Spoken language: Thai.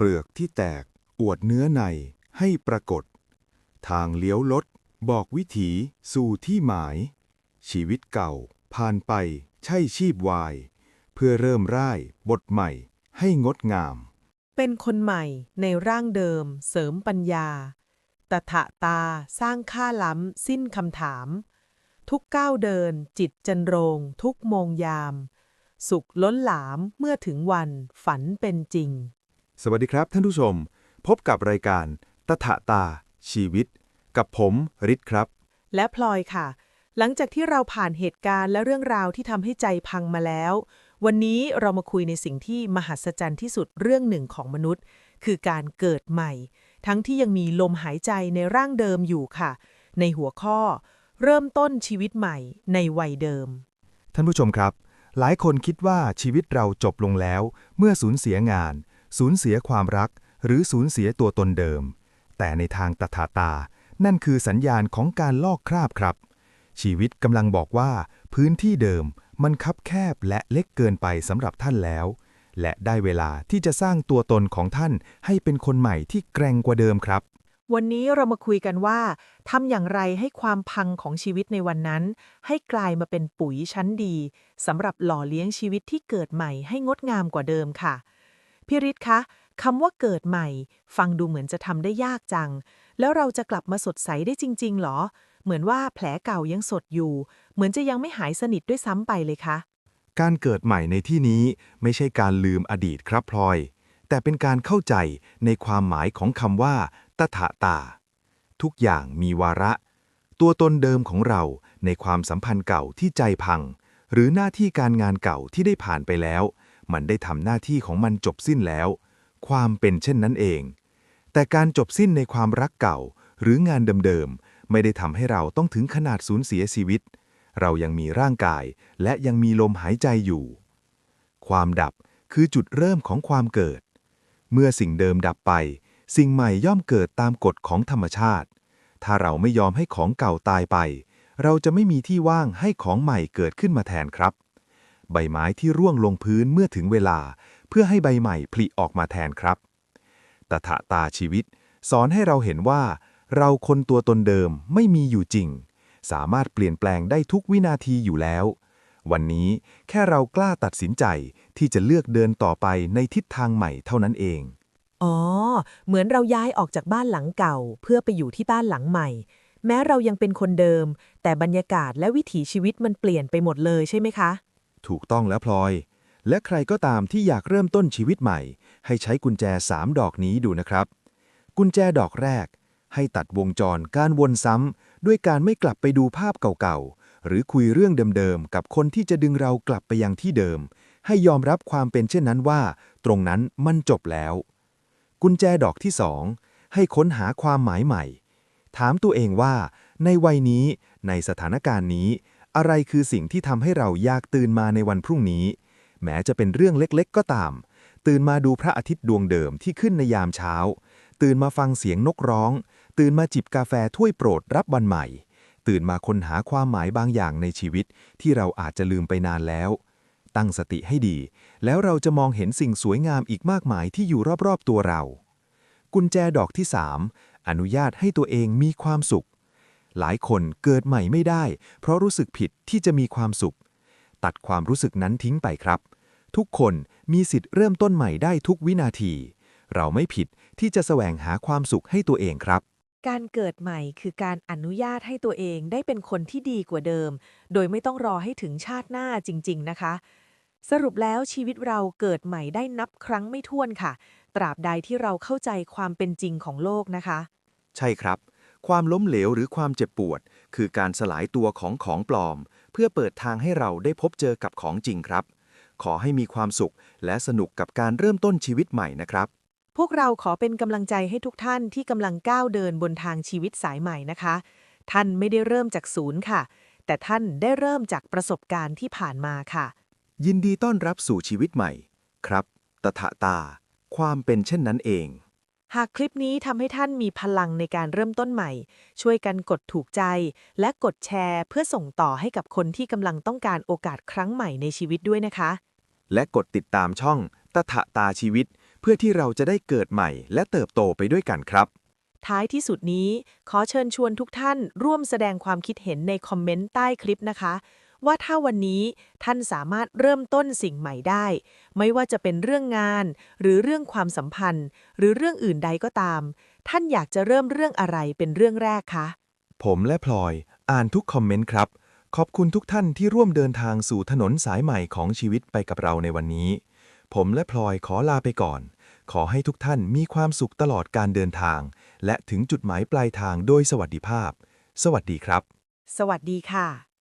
เปลือกที่แตกอวดเนื้อในให้ปรากฏ ทางเลี้ยวลด บอกวิถีสู่ที่หมาย ชีวิตเก่า ผ่านไปใช่ชีพวาย เพื่อเริ่มร่ายบทใหม่ให้งดงาม เป็นคนใหม่ในร่างเดิมเสริมปัญญา ตถะตาสร้างค่าล้ำสิ้นคำถาม ทุกก้าวเดินจิตจันโรง ทุกโมงยาม สุขล้นหลามเมื่อถึงวันฝันเป็นจริง สวัสดีครับท่านผู้ชม พบกับรายการ ตถะตา ชีวิต กับผมฤทธิ์ครับ และพลอยค่ะ หลังจากที่เราผ่านเหตุการณ์และเรื่องราวที่ทำให้ใจพังมาแล้ว วันนี้เรามาคุยในสิ่งที่มหัศจรรย์ที่สุดเรื่องหนึ่งของมนุษย์ คือการเกิดใหม่ ทั้งที่ยังมีลมหายใจในร่างเดิมอยู่ค่ะ ในหัวข้อ เริ่มต้นชีวิตใหม่ในวัยเดิม ท่านผู้ชมครับ หลายคนคิดว่าชีวิตเราจบลงแล้ว เมื่อสูญเสียงาน สูญเสียความรัก หรือสูญเสียตัวตนเดิม แต่ในทางตถาตา นั่นคือสัญญาณของการลอกคราบครับ ชีวิตกำลังบอกว่า พื้นที่เดิมมันคับแคบและเล็กเกินไปสำหรับท่านแล้ว และได้เวลาที่จะสร้างตัวตนของท่านให้เป็นคนใหม่ที่แกร่งกว่าเดิมครับวันนี้เรามาคุยกันว่าทำอย่างไรให้ความพังของชีวิตในวันนั้น ให้กลายมาเป็นปุ๋ยชั้นดีสำหรับหล่อเลี้ยงชีวิตที่เกิดใหม่ให้งดงามกว่าเดิมค่ะ พี่ฤทธิ์คะคำว่าเกิดใหม่ ฟังดูเหมือนจะทำได้ยากจัง แล้วเราจะกลับมาสดใสได้จริง ๆ หรอ เหมือนว่าแผลเก่ายังสดอยู่ เหมือนจะยังไม่หายสนิทด้วยซ้ำไปเลยคะ การเกิดใหม่ในที่นี้ไม่ใช่การลืมอดีตครับพลอย แต่เป็นการเข้าใจในความหมายของคำว่าตถาตา ทุกอย่างมีวาระ ตัวตนเดิมของเราในความสัมพันธ์เก่าที่ใจพัง หรือหน้าที่การงานเก่าที่ได้ผ่านไปแล้ว มันได้ทำหน้าที่ของมันจบสิ้นแล้ว ความเป็นเช่นนั้นเอง แต่การจบสิ้นในความรักเก่า หรืองานเดิมๆ ไม่ได้ทำให้เราต้องถึงขนาดสูญเสียชีวิต เรายังมีร่างกายและยังมีลมหายใจอยู่ ความดับคือจุดเริ่มของความเกิด เมื่อสิ่งเดิมดับไป สิ่งใหม่ย่อมเกิดตามกฎของธรรมชาติ ถ้าเราไม่ยอมให้ของเก่าตายไป เราจะไม่มีที่ว่างให้ของใหม่เกิดขึ้นมาแทนครับ ใบไม้ที่ร่วงลงพื้นเมื่อถึงเวลา เพื่อให้ใบใหม่ผลิออกมาแทนครับ ตถาตาชีวิต สอนให้เราเห็นว่า เราคนตัวตนเดิมไม่มีอยู่จริง สามารถเปลี่ยนแปลงได้ทุกวินาทีอยู่แล้ว วันนี้แค่เรากล้าตัดสินใจที่จะเลือกเดินต่อไปในทิศทางใหม่เท่านั้นเองอ๋อ เหมือนเราย้ายออกจากบ้านหลังเก่า เพื่อไปอยู่ที่บ้านหลังใหม่ แม้เรายังเป็นคนเดิม แต่บรรยากาศและวิถีชีวิตมันเปลี่ยนไปหมดเลยใช่ไหมคะ ถูกต้องแล้วพลอย และใครก็ตามที่อยากเริ่มต้นชีวิตใหม่ ให้ใช้กุญแจ 3 ดอกนี้ดูนะครับ กุญแจดอกแรก ให้ตัดวงจรการวนซ้ำด้วยการไม่กลับไปดูภาพเก่าๆ หรือคุยเรื่องเดิมๆ กับคนที่จะดึงเรากลับไปยังที่เดิม ให้ยอมรับความเป็นเช่นนั้นว่า ตรงนั้นมันจบแล้ว กุญแจดอกที่สองให้ค้นหาความหมายใหม่ ถามตัวเองว่า ในวัยนี้ ในสถานการณ์นี้ อะไรคือสิ่งที่ทำให้เราอยากตื่นมาในวันพรุ่งนี้ แม้จะเป็นเรื่องเล็กๆ ก็ตาม ตื่นมาดูพระอาทิตย์ดวงเดิมที่ขึ้นในยามเช้า ตื่นมาฟังเสียงนกร้อง ตื่นมาจิบกาแฟถ้วยโปรดรับวันใหม่ ตื่นมาค้นหาความหมายบางอย่างในชีวิต ที่เราอาจจะลืมไปนานแล้ว ตั้งสติให้ดี แล้วเราจะมองเห็นสิ่งสวยงามอีกมากมายที่อยู่รอบๆตัวเรา กุญแจดอกที่ 3 อนุญาตให้ตัวเองมีความสุข หลายคนเกิดใหม่ไม่ได้ เพราะรู้สึกผิดที่จะมีความสุข ตัดความรู้สึกนั้นทิ้งไปครับ ทุกคนมีสิทธิ์เริ่มต้นใหม่ได้ทุกวินาที เราไม่ผิดที่จะแสวงหาความสุขให้ตัวเองครับ การเกิดใหม่คือการอนุญาตให้ตัวเองได้เป็นคนที่ดีกว่าเดิม โดยไม่ต้องรอให้ถึงชาติหน้าจริง ๆ นะคะ สรุปแล้วชีวิตเราเกิดใหม่ได้นับครั้งไม่ถ้วนค่ะ ตราบใดที่เราเข้าใจความเป็นจริงของโลกนะคะ ใช่ครับ ความล้มเหลวหรือความเจ็บปวด คือการสลายตัวของของปลอม เพื่อเปิดทางให้เราได้พบเจอกับของจริงครับ ขอให้มีความสุขและสนุกกับการเริ่มต้นชีวิตใหม่นะครับ พวกเราขอเป็นกำลังใจให้ทุกท่านที่กำลังก้าวเดินบนทางชีวิตสายใหม่นะคะ ท่านไม่ได้เริ่มจากศูนย์ค่ะ แต่ท่านได้เริ่มจากประสบการณ์ที่ผ่านมาค่ะ ยินดีต้อนรับสู่ชีวิตใหม่ ครับ ตถาตา ความเป็นเช่นนั้นเอง หากคลิปนี้ทำให้ท่านมีพลังในการเริ่มต้นใหม่ ช่วยกันกดถูกใจ และกดแชร์เพื่อส่งต่อให้กับคนที่กำลังต้องการโอกาสครั้งใหม่ในชีวิตด้วยนะคะ และกดติดตามช่องตถาตาชีวิตเพื่อพื่อที่เราจะได้เกิดใหม่และเติบโตไปด้วยกันครับ ท้ายที่สุดนี้ ขอเชิญชวนทุกท่านร่วมแสดงความคิดเห็นในคอมเมนต์ใต้คลิปนะคะ ว่าถ้าวันนี้ท่านสามารถเริ่มต้นสิ่งใหม่ได้ ไม่ว่าจะเป็นเรื่องงาน หรือเรื่องความสัมพันธ์ หรือเรื่องอื่นใดก็ตาม ท่านอยากจะเริ่มเรื่องอะไรเป็นเรื่องแรกคะผมและพลอยอ่านทุกคอมเมนต์ครับ ขอบคุณทุกท่านที่ร่วมเดินทางสู่ถนนสายใหม่ของชีวิตไปกับเราในวันนี้ ผมและพลอยขอลาไปก่อน ขอให้ทุกท่านมีความสุขตลอดการเดินทาง และถึงจุดหมายปลายทางโดยสวัสดิภาพ สวัสดีครับ สวัสดีค่ะ